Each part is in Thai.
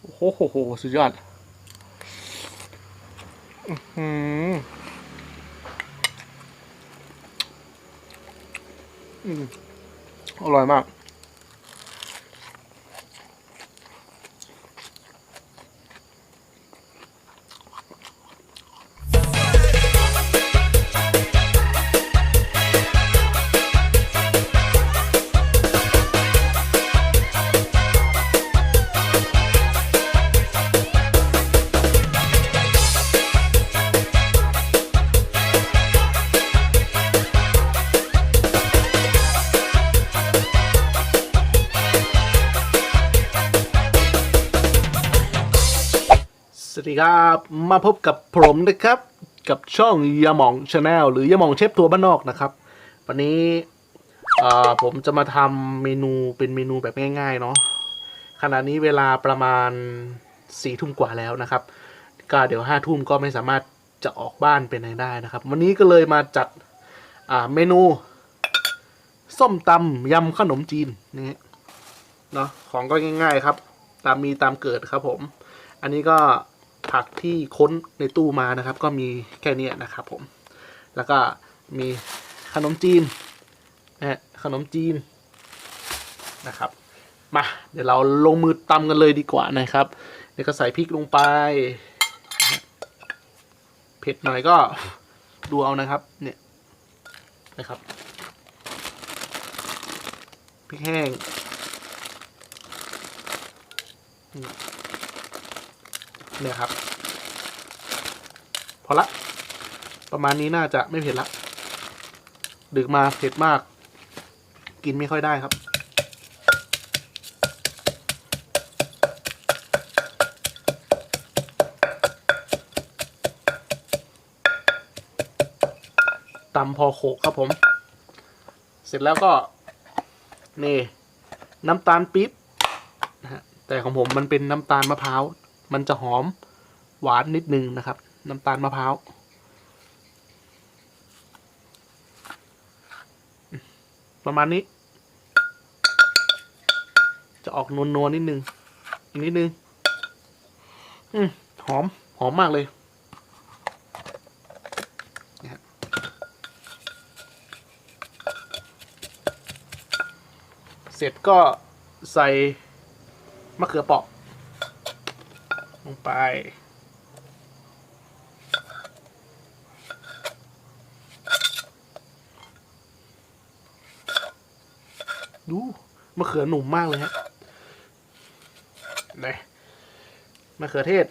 โอ้โหโหสุดยอดอื้อหืออืมอร่อยมาก ดีครับมาพบกับผมนะครับ กับช่องยามองชาแนลหรือยามองเชฟตัวบ้านนอกนะครับ วันนี้ผมจะมาทำเมนูเป็นเมนูแบบง่ายๆเนาะขณะนี้เวลาประมาณสี่ทุ่มกว่าแล้วนะครับ ก็เดี๋ยวห้าทุ่มก็ไม่สามารถจะออกบ้านไปไหนได้นะครับ วันนี้ก็เลยมาจัดเมนู ส้มตำยำขนมจีนนี่เนาะของก็ง่ายๆครับ ตามมีตามเกิดครับผมอันนี้ก็ ผักที่ค้นในตู้มานะครับ ก็มีแค่นี้นะครับผม แล้วก็มีขนมจีนนะขนมจีนนะครับ มาเดี๋ยวเราลงมือตำกันเลยดีกว่านะครับ เดี๋ยวก็ใส่พริกลงไป เผ็ดหน่อยก็ดูเอานะครับ เนี่ยนะครับพริกแห้ง เนี่ยครับ พอละ ประมาณนี้น่าจะไม่เผ็ดละ ดึกมาเผ็ดมาก กินไม่ค่อยได้ครับตำพอโขกครับผม เสร็จแล้วก็ นี่ น้ำตาลปี๊บนะฮะแต่ของผมมันเป็นน้ำตาลมะพร้าว มันจะหอมหวานนิดนึงนะครับ น้ำตาลมะพร้าวประมาณนี้ จะออกนวลนวลนิดนึงอีกนิดนึงอืมหอม หอมมากเลยเสร็จก็ใส่มะเขือเปราะ ไป ดูมะเขือหนุ่มมากเลยฮะไหนมะเขือเทศ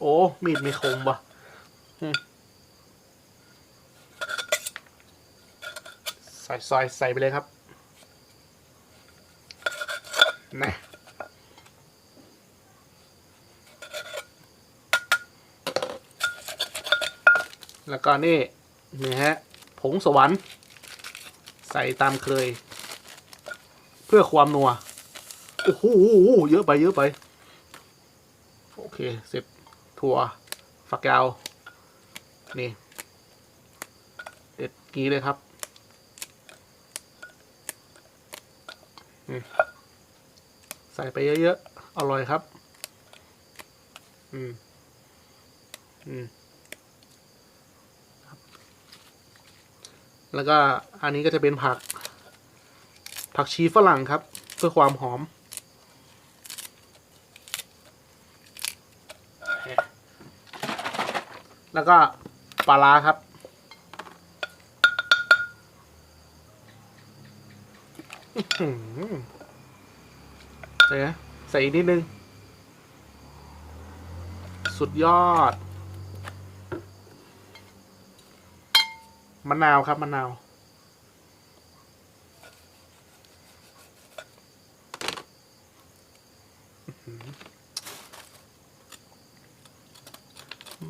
โอ้ มีดมีคมว่ะอืมใส่ซอยใส่ไปเลยครับนะ แล้วก็นี่นี่ฮะผงสวรรค์ ใส่ตามเคย เพื่อความนัว โอ้โหเยอะไปเยอะไป โอเคเสร็จถั่วฝักยาว นี่เด็ดกี้เลยครับใส่ไปเยอะๆ อร่อยครับ อืม อืม แล้วก็อันนี้ก็จะเป็นผัก ผักชีฝรั่งครับ เพื่อความหอม แล้วก็ปลาร้าครับ ใส่ใส่อีกนิดนึง สุดยอด มะนาวครับมะนาว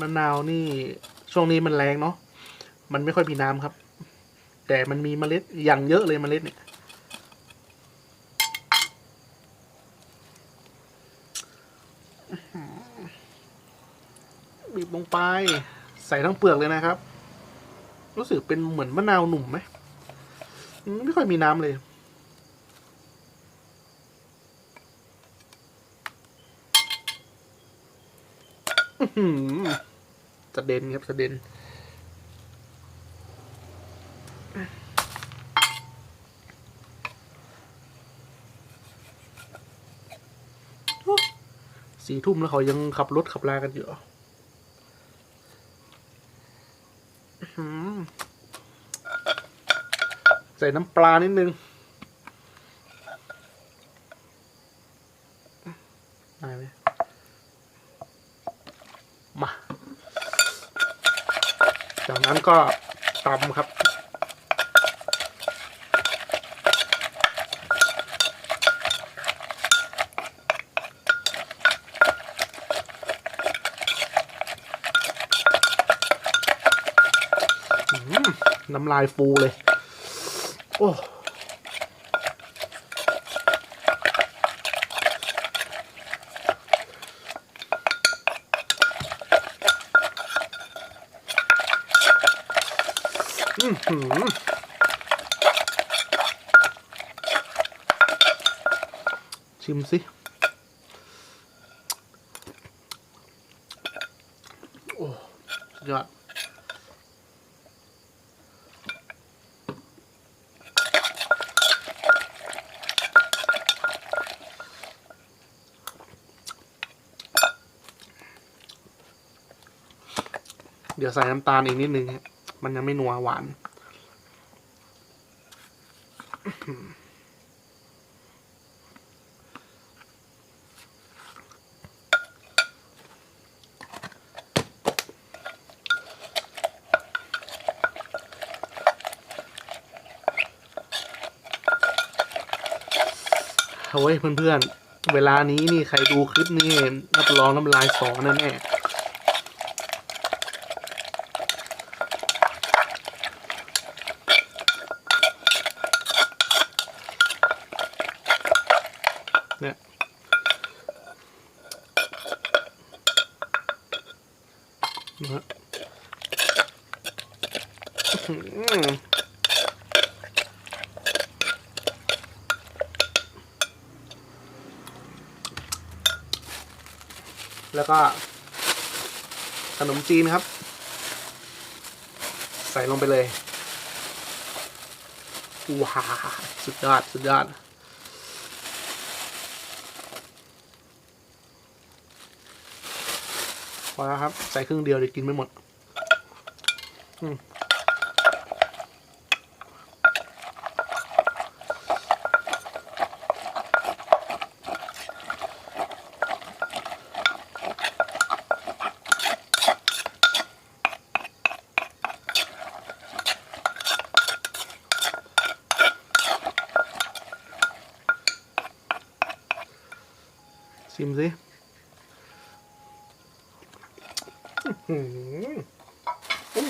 มะนาวนี่ ช่วงนี้มันแรงเนาะมันไม่ค่อยมีน้ำครับ แต่มันมีเมล็ดอย่างเยอะเลยเมล็ดเนี่ยบีบลงไป ใส่ทั้งเปลือกเลยนะครับ รู้สึกเป็นเหมือนมะนาวหนุ่มไหมไม่ค่อยมีน้ำเลย สะเด็นครับสะเด็นสี่ทุ่มแล้วเขายังขับรถขับลากันอยู่ ใส่น้ำปลานิดนึงได้ไหมมา จากนั้นก็ตำครับ น้ำลายฟูเลย โอ้อือหือชิมสิ โอ้สุดยอด เดี๋ยวใส่น้ำตาลอีกนิดนึงครับมันยังไม่นัวหวานโอ้ยเพื่อนๆ เวลานี้นี่ใครดูคลิปนี้รับรองน้ำลายสอแน่ๆ เนี่ยนะ ฮะแล้วก็ ขนมจีนครับ ใส่ลงไปเลยว้าสุดยอด สุดยอด อแล้วครับ ใส่ครึ่งเดียวเดี๋ยวกินไม่หมดชิมสิอื้อ หืออู้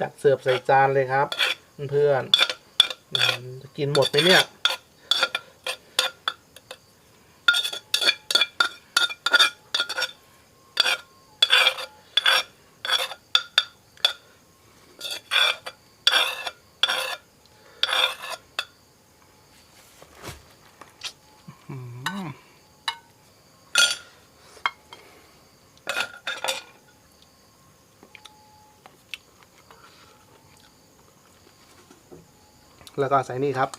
จัดเสิร์ฟใส่จานเลยครับ เพื่อนๆจะกินหมดไหมเนี่ย แล้วก็ใส่นี่ครับ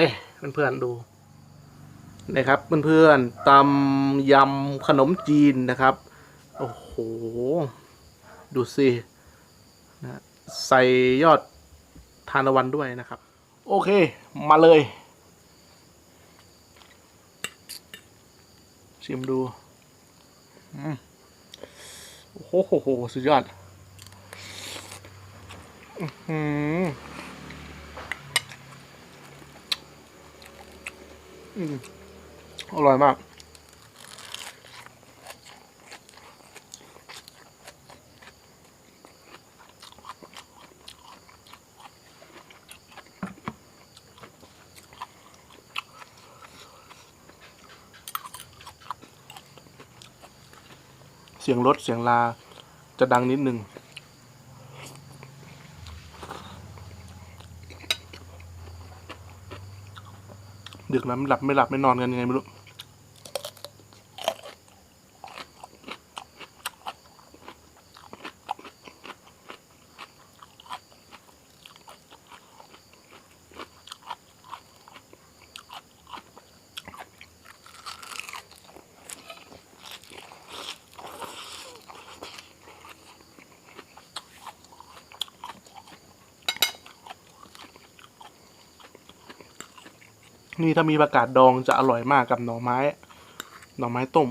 นี่เพื่อนๆดูนี่ครับเพื่อนๆตำยำขนมจีนนะครับ โอ้โห ดูสินะใส่ยอดทานตะวันด้วยนะครับ โอเคมาเลย ชิมดู โอ้โห สุดยอดอืมอร่อยมาก สียงรถเสียงลาจะดังนิดนึง ดึกแล้วไม่หลับไม่หลับไม่นอนกันยังไงไม่รู้ นี่ถ้ามีประกาศดองจะอร่อยมากกับหน่อไม้ หน่อไม้ต้ม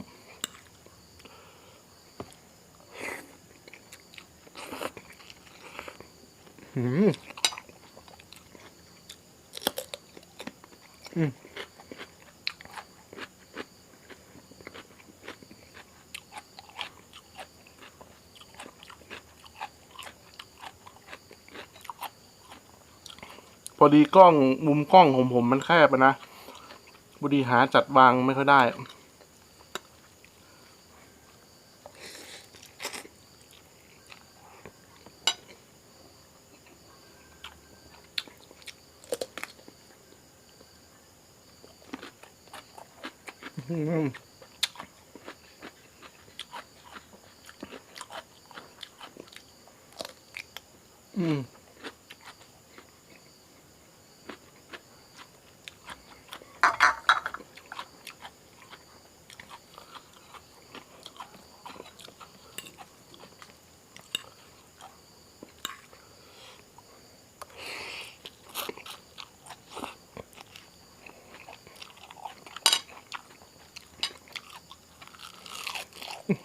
พอดีกล้องมุมกล้องของผมมันแคบอะนะบดีหาจัดวางไม่ค่อยได้ อืมอืม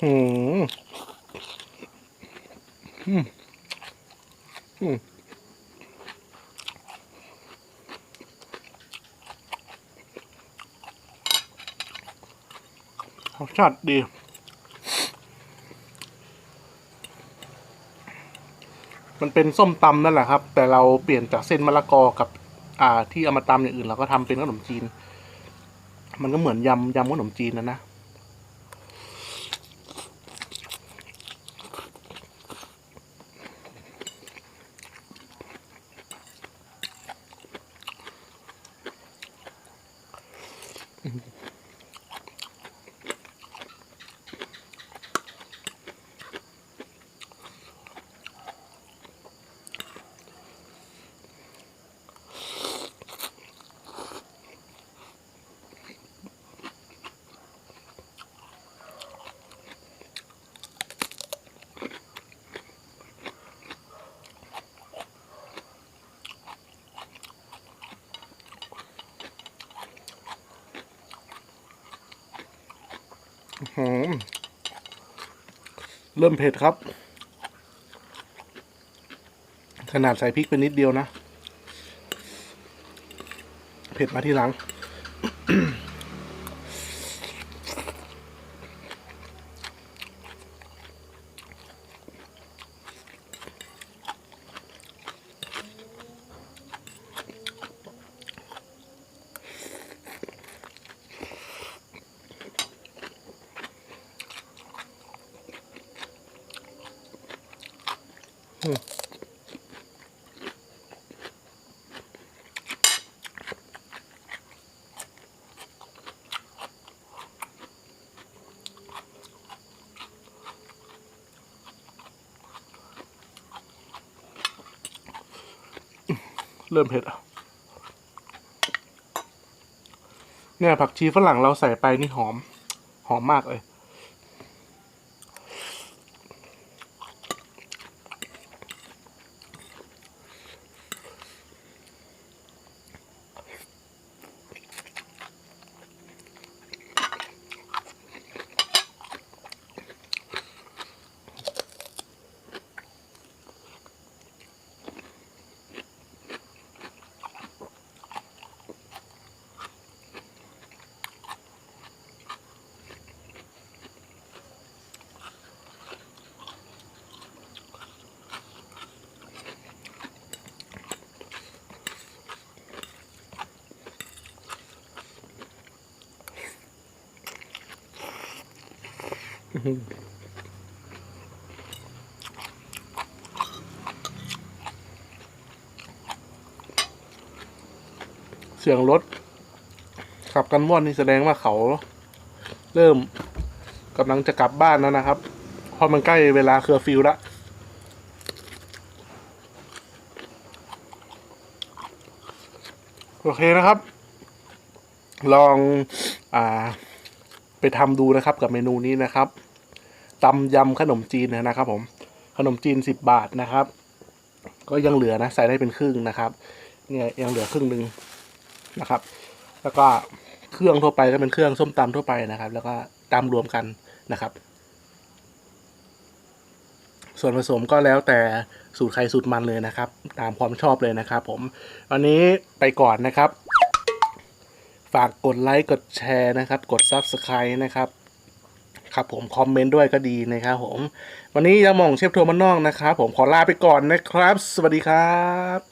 อืมอืมอืมรสชาติดีมันเป็นส้มตำนั่นแหละครับ แต่เราเปลี่ยนจากเส้นมะละกอกับ อ่า ที่เอามาตำอย่างอื่นเราก็ทำเป็นขนมจีน มันก็เหมือนยำยำขนมจีนนะนะ Mm-hmm. เริ่มเผ็ดครับ ขนาดใส่พริกไปนิดเดียวนะ เผ็ดมาที่หลัง เริ่มเผ็ดอะเนี่ยผักชีฝรั่งเราใส่ไปนี่หอม หอมมากเลย เสียงรถ ขับกันว่อนนี่แสดงว่าเขา เริ่มกำลังจะกลับบ้านแล้วนะครับเพราะมันใกล้เวลาเคอร์ฟิวละโอเคนะครับ ลองอไปทำดูนะครับกับเมนูนี้นะครับ ตำยำขนมจีนนะครับ ผมขนมจีนสิบบาทนะครับ ก็ยังเหลือนะใส่ได้เป็นครึ่งนะครับ เนี่ยยังเหลือครึ่งหนึ่งนะครับ แล้วก็เครื่องทั่วไปก็เป็นเครื่องส้มตำทั่วไปนะครับ แล้วก็ตำรวมกันนะครับ ส่วนผสมก็แล้วแต่สูตรใครสูตรมันเลยนะครับ ตามความชอบเลยนะครับ ผมวันนี้ไปก่อนนะครับ ฝากกดไลค์กดแชร์นะครับ กด Subscribe นะครับ ครับผมคอมเมนต์ด้วยก็ดีนะครับผม วันนี้ยาหม่องเชฟทัวร์มันนอกนะครับผมขอลาไปก่อนนะครับ สวัสดีครับ